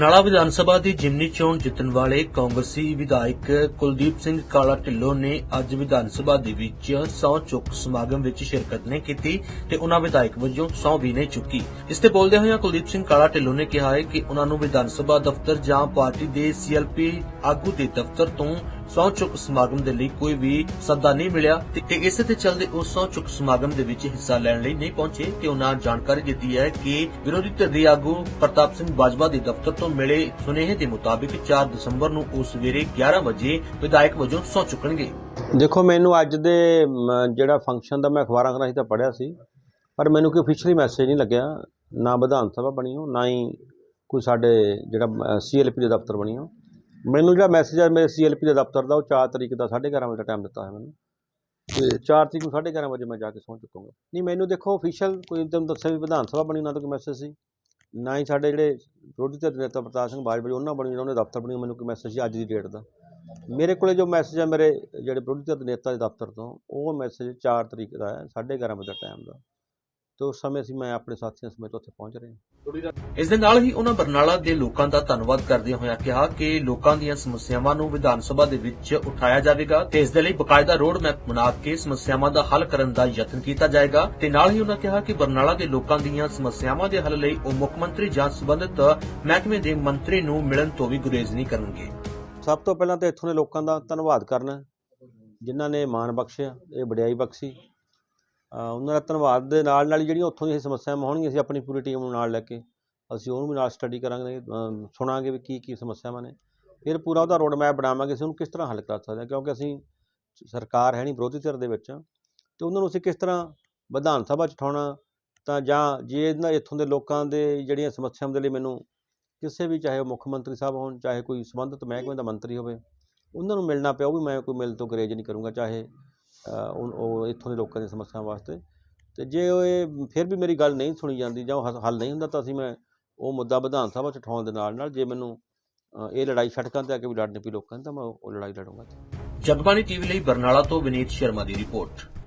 ਬਰਨਾਲਾ ਵਿਧਾਨ ਸਭਾ ਦੀ ਜਿਮਨੀ ਚੋਣ ਜਿੱਤਣ ਵਾਲੇ ਕਾਂਗਰਸੀ ਵਿਧਾਇਕ ਕੁਲਦੀਪ ਸਿੰਘ ਕਾਲਾ ਢਿੱਲੋਂ ਨੇ ਅੱਜ ਵਿਧਾਨ ਸਭਾ ਦੇ ਵਿੱਚ ਸਹੁੰ ਚੁੱਕ ਸਮਾਗਮ ਵਿੱਚ ਸ਼ਿਰਕਤ ਨਹੀਂ ਕੀਤੀ ਤੇ ਉਹਨਾਂ ਵਿਧਾਇਕ ਵਜੋਂ ਸਹੁੰ ਵੀ ਨਹੀਂ ਚੁੱਕੀ। ਇਸ ਤੇ ਬੋਲਦੇ ਹੋਏ ਕੁਲਦੀਪ ਸਿੰਘ ਕਾਲਾ ਢਿੱਲੋਂ ਨੇ ਕਿਹਾ ਹੈ ਕਿ ਉਹਨਾਂ ਨੂੰ ਵਿਧਾਨ ਸਭਾ ਦਫ਼ਤਰ ਜਾਂ ਪਾਰਟੀ ਦੇ ਸੀਐਲਪੀ ਆਗੂ ਦੇ ਦਫ਼ਤਰ ਤੋਂ ਸਹੁੰ ਚੁੱਕ ਸਮਾਗਮ ਦੇ ਲਈ ਕੋਈ ਵੀ ਸੱਦਾ ਨਹੀਂ ਮਿਲਿਆ ਤੇ ਇਸੇ ਤੇ ਚੱਲਦੇ ਉਹ ਸਹੁੰ ਚੁੱਕ ਸਮਾਗਮ ਦੇ ਵਿੱਚ ਹਿੱਸਾ ਲੈਣ ਲਈ ਨਹੀਂ ਪਹੁੰਚੇ ਤੇ ਉਹਨਾਂ ਜਾਣਕਾਰੀ ਦਿੱਤੀ ਹੈ ਕਿ ਵਿਰੋਧੀ ਧਿਰ ਦੇ ਆਗੂ ਪ੍ਰਤਾਪ ਸਿੰਘ ਬਾਜਵਾ ਦੇ ਦਫ਼ਤਰ ਤੋਂ ਮਿਲੇ ਸੁਨੇਹੇ ਦੇ ਮੁਤਾਬਿਕ 4 ਦਸੰਬਰ ਨੂੰ ਉਹ ਸਵੇਰੇ 11 ਵਜੇ ਵਿਧਾਇਕ ਵਜੋਂ ਸਹੁੰ ਚੁੱਕਣਗੇ। ਦੇਖੋ, ਮੈਨੂੰ ਅੱਜ ਦੇ ਜਿਹੜਾ ਫੰਕਸ਼ਨ ਦਾ ਮੈਂ ਅਖਬਾਰਾਂ ਖਰਾਂ ਸੀ ਤਾਂ ਪੜ੍ਹਿਆ ਸੀ, ਪਰ ਮੈਨੂੰ ਕੋਈ ਅਫੀਸ਼ੀਅਲੀ ਮੈਸੇਜ ਨਹੀਂ ਲੱਗਿਆ। ਨਾ ਵਿਧਾਨ ਸਭਾ ਬਣੀ ਹੋ, ਨਾ ਹੀ ਕੋਈ ਸਾਡੇ ਜਿਹੜਾ ਸੀਐਲਪੀ ਦੇ ਦਫ਼ਤਰ ਬਣੀ ਹੋ। ਮੈਨੂੰ ਜਿਹੜਾ ਮੈਸੇਜ ਆ, ਮੇਰੇ ਸੀਐਲਪੀ ਦੇ ਦਫ਼ਤਰ ਦਾ, ਉਹ 4 ਤਰੀਕ ਦਾ 11:30 ਵਜੇ ਦਾ ਟਾਈਮ ਦਿੱਤਾ ਹੈ ਮੈਨੂੰ। ਤੇ 4 ਤਰੀਕ ਨੂੰ 11:30 ਵਜੇ ਮੈਂ ਜਾ ਕੇ ਸਹੁੰ ਚੁੱਕਾਂਗਾ। ਨਹੀਂ, ਮੈਨੂੰ ਦੇਖੋ ਅਫੀਸ਼ੀਅਲ ਕੋਈ ਤੁਹਾਨੂੰ ਦੱਸਿਆ ਵੀ ਵਿਧਾਨ ਸਭਾ ਬਣੀ, ਨਾ ਤਾਂ ਕੋਈ ਮੈਸੇਜ ਸੀ। ਨਾ ਹੀ ਸਾਡੇ ਜਿਹੜੇ ਵਿਰੋਧੀ ਧਿਰ ਨੇਤਾ ਪ੍ਰਤਾਪ ਸਿੰਘ ਬਾਜਵਾ ਜੀ, ਉਹਨਾਂ ਬਣੀ, ਉਹਨਾਂ ਦੇ ਦਫ਼ਤਰ ਬਣੀ ਮੈਨੂੰ ਕੋਈ ਮੈਸੇਜ ਸੀ ਅੱਜ ਦੀ ਡੇਟ ਦਾ। ਮੇਰੇ ਕੋਲੇ ਜੋ ਮੈਸੇਜ ਆ, ਮੇਰੇ ਜਿਹੜੇ ਵਿਰੋਧੀ ਧਿਰ ਨੇਤਾ ਦੇ ਦਫ਼ਤਰ ਤੋਂ, ਉਹ ਮੈਸੇਜ 4 ਤਰੀਕ ਦਾ ਹੈ 11:30 ਵਜੇ ਦਾ ਟਾਈਮ ਦਾ। ਤੇ ਉਸ ਸਮੇਂ ਅਸੀਂ ਮੈਂ ਆਪਣੇ ਸਾਥੀਆਂ ਸਮੇਤ ਉੱਥੇ ਪਹੁੰਚ ਰਹੇ ਹਾਂ। ਇਸ ਦੇ ਨਾਲ ਹੀ ਉਹਨਾਂ ਬਰਨਾਲਾ ਦੇ ਲੋਕਾਂ ਦਾ ਧੰਨਵਾਦ ਕਰਦਿਆਂ ਹੋਇਆਂ ਕਿਹਾ ਕਿ ਲੋਕਾਂ ਦੀਆਂ ਸਮੱਸਿਆਵਾਂ ਨੂੰ ਵਿਧਾਨ ਸਭਾ ਦੇ ਵਿੱਚ ਉਠਾਇਆ ਜਾਵੇਗਾ ਤੇ ਇਸ ਦੇ ਲਈ ਬਕਾਇਦਾ ਰੋਡ ਮੈਪ ਬਣਾ ਕੇ ਸਮੱਸਿਆਵਾਂ ਦਾ ਹੱਲ ਕਰਨ ਦਾ ਯਤਨ ਕੀਤਾ ਜਾਏਗਾ। ਤੇ ਨਾਲ ਹੀ ਉਹਨਾਂ ਕਿਹਾ ਕਿ ਬਰਨਾਲਾ ਦੇ ਲੋਕਾਂ ਦੀਆਂ ਸਮੱਸਿਆਵਾਂ ਦੇ ਹੱਲ ਲਈ ਉਹ ਮੁੱਖ ਮੰਤਰੀ ਜਾਂ ਸੰਬੰਧਿਤ ਮਹਿਕਮੇ ਦੇ ਮੰਤਰੀ ਨੂੰ ਮਿਲਣ ਤੋਂ ਵੀ ਗੁਰੇਜ਼ ਨਹੀਂ ਕਰਨਗੇ। ਸਭ ਤੋਂ ਪਹਿਲਾਂ ਤਾਂ ਇੱਥੋਂ ਦੇ ਲੋਕਾਂ ਦਾ ਧੰਨਵਾਦ ਕਰਨਾ ਜਿਨ੍ਹਾਂ ਨੇ ਮਾਣ ਬਖਸ਼ਿਆ ਇਹ ਵਡਿਆਈ ਬਖਸ਼ੀ ਉਹਨਾਂ ਦਾ ਧੰਨਵਾਦ ਦੇ ਨਾਲ ਨਾਲ ਹੀ ਜਿਹੜੀਆਂ ਉੱਥੋਂ ਦੀਆਂ ਸਮੱਸਿਆਵਾਂ ਹੋਣਗੀਆਂ ਅਸੀਂ ਆਪਣੀ ਪੂਰੀ ਟੀਮ ਨੂੰ ਨਾਲ ਲੈ ਕੇ ਅਸੀਂ ਉਹਨੂੰ ਵੀ ਨਾਲ ਸਟੱਡੀ ਕਰਾਂਗੇ ਸੁਣਾਂਗੇ ਵੀ ਕੀ ਕੀ ਸਮੱਸਿਆਵਾਂ ਨੇ। ਫਿਰ ਪੂਰਾ ਉਹਦਾ ਰੋਡ ਮੈਪ ਬਣਾਵਾਂਗੇ, ਅਸੀਂ ਉਹਨੂੰ ਕਿਸ ਤਰ੍ਹਾਂ ਹੱਲ ਕਰ ਸਕਦੇ ਹਾਂ, ਕਿਉਂਕਿ ਅਸੀਂ ਸਰਕਾਰ ਹੈ ਨਹੀਂ ਵਿਰੋਧੀ ਧਿਰ ਦੇ ਵਿੱਚ, ਤੇ ਉਹਨਾਂ ਨੂੰ ਅਸੀਂ ਕਿਸ ਤਰ੍ਹਾਂ ਵਿਧਾਨ ਸਭਾ 'ਚ ਉਠਾਉਣਾ, ਤਾਂ ਜਾਂ ਜੇ ਇਹਨਾਂ ਇੱਥੋਂ ਦੇ ਲੋਕਾਂ ਦੇ ਜਿਹੜੀਆਂ ਸਮੱਸਿਆਵਾਂ ਦੇ ਲਈ ਮੈਨੂੰ ਕਿਸੇ ਵੀ ਚਾਹੇ ਉਹ ਮੁੱਖ ਮੰਤਰੀ ਸਾਹਿਬ ਹੋਣ, ਚਾਹੇ ਕੋਈ ਸੰਬੰਧਿਤ ਮਹਿਕਮੇ ਦਾ ਮੰਤਰੀ ਹੋਵੇ, ਉਹਨਾਂ ਨੂੰ ਮਿਲਣਾ ਪਿਆ, ਉਹ ਵੀ ਮੈਂ ਕੋਈ ਮਿਲ ਤੋਂ ਗਰੇਜ ਨਹੀਂ ਕਰੂੰਗਾ, ਚਾਹੇ ਉਹ ਇੱਥੋਂ ਦੇ ਲੋਕਾਂ ਦੀਆਂ ਸਮੱਸਿਆਵਾਂ ਵਾਸਤੇ। ਤੇ ਜੇ ਉਹ ਇਹ ਫਿਰ ਵੀ ਮੇਰੀ ਗੱਲ ਨਹੀਂ ਸੁਣੀ ਜਾਂਦੀ ਜਾਂ ਉਹ ਹੱਲ- ਹੱਲ ਨਹੀਂ ਹੁੰਦਾ ਤਾਂ ਅਸੀਂ ਮੈਂ ਉਹ ਮੁੱਦਾ ਵਿਧਾਨ ਸਭਾ 'ਚ ਉਠਾਉਣ ਦੇ ਨਾਲ ਨਾਲ ਜੇ ਮੈਨੂੰ ਇਹ ਲੜਾਈ ਸੜਕਾਂ ਤੇ ਆ ਕੇ ਵੀ ਲੜਨੀ ਪਈ ਲੋਕਾਂ ਦੀ ਤਾਂ ਮੈਂ ਉਹ ਉਹ ਲੜਾਈ ਲੜੂੰਗਾ। ਜਗਬਾਣੀ ਟੀਵੀ ਲਈ ਬਰਨਾਲਾ ਤੋਂ ਵਿਨੀਤ ਸ਼ਰਮਾ ਦੀ ਰਿਪੋਰਟ।